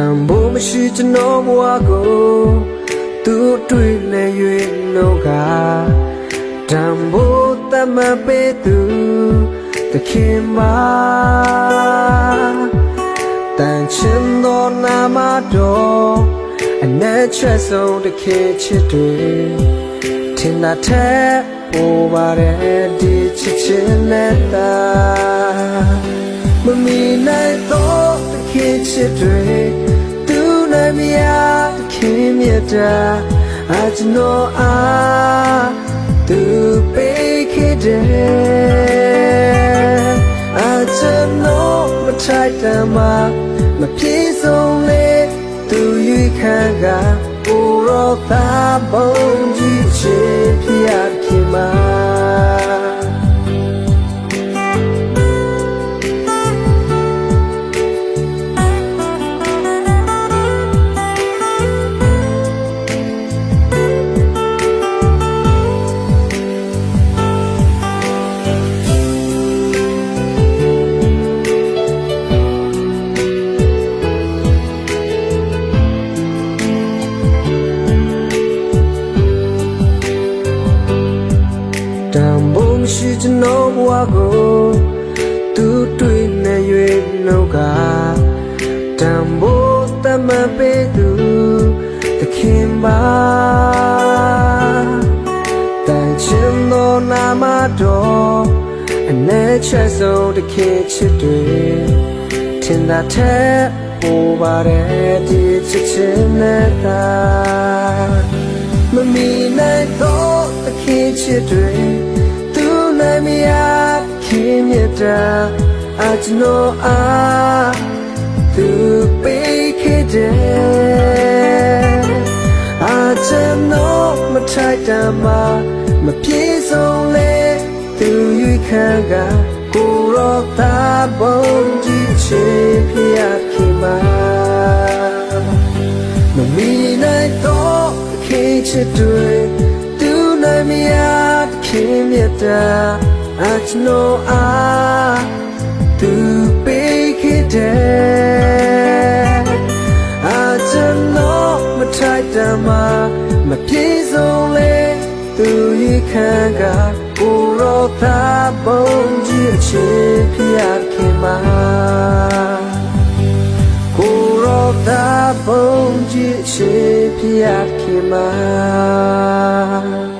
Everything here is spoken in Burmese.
ံဖို့မရှိကျွန်တော်ဘဝကိုသူတွေ့လဲ၍လောကတံဖို့တမပေးသူတခင်ပါတန်ချင်သောနာမတော်အနက်ချက်ဆုံးတခေချစ်တွေထင်တာထက်ပိုပါတယ်ဒီချစ်ချင်းနဲ့တာ စ်တွေသူနိုင်မရတခင်မြတ်တာအကျွန်တော်အားသူပေးခဲ့တယ်အကျွန်တော်မထိုက်တမ်းမမပြေဆုံးလေသူရွေးခံကကိုရောသာပုံကြည့်ချင်ဖြစ်ရခင်မှာ ဘုံရှိကျွန်တော်ဘဝကိုသူတွေ့နေ၍နှုတ်ကတံဘိုးတမပေးသူသခင်ပါတန်ချင်သောနာမတော်အနေချက်ဆုံးတခင်ချစ်တွေထင်သာထက်ပိုပါတယ်ဒီချစ်ချင်းနဲ့သာမမီနိုင်တော့တခင်ချစ်တွေသူနိုင်မရခင် မြတ်တာအကျွန်တော်အားသူပေးခဲ့တယ်အကျွန်တော်မထိုက်တမ်းမမပြေဆုံးလေသူရွေးခံကကိုရောသာပုံကြည့်ချင်ဖြစ်ရခင်မှာမမီနိုင်တော့ခင်ချစ်တွေသူနိုင်မရခင်မြတ်တာ အကျွန်တော်အားသူပေးခဲ့တယ်အကျွန်တော်မထိုက်တမ်းမမပြေဆုံးလေသူရခံကကိုရောသာပုံကြည့်အချစ်ဖြစ်ရခင်မှာကိုရောသာပုံကြည့်ရှိပြခင်မှာ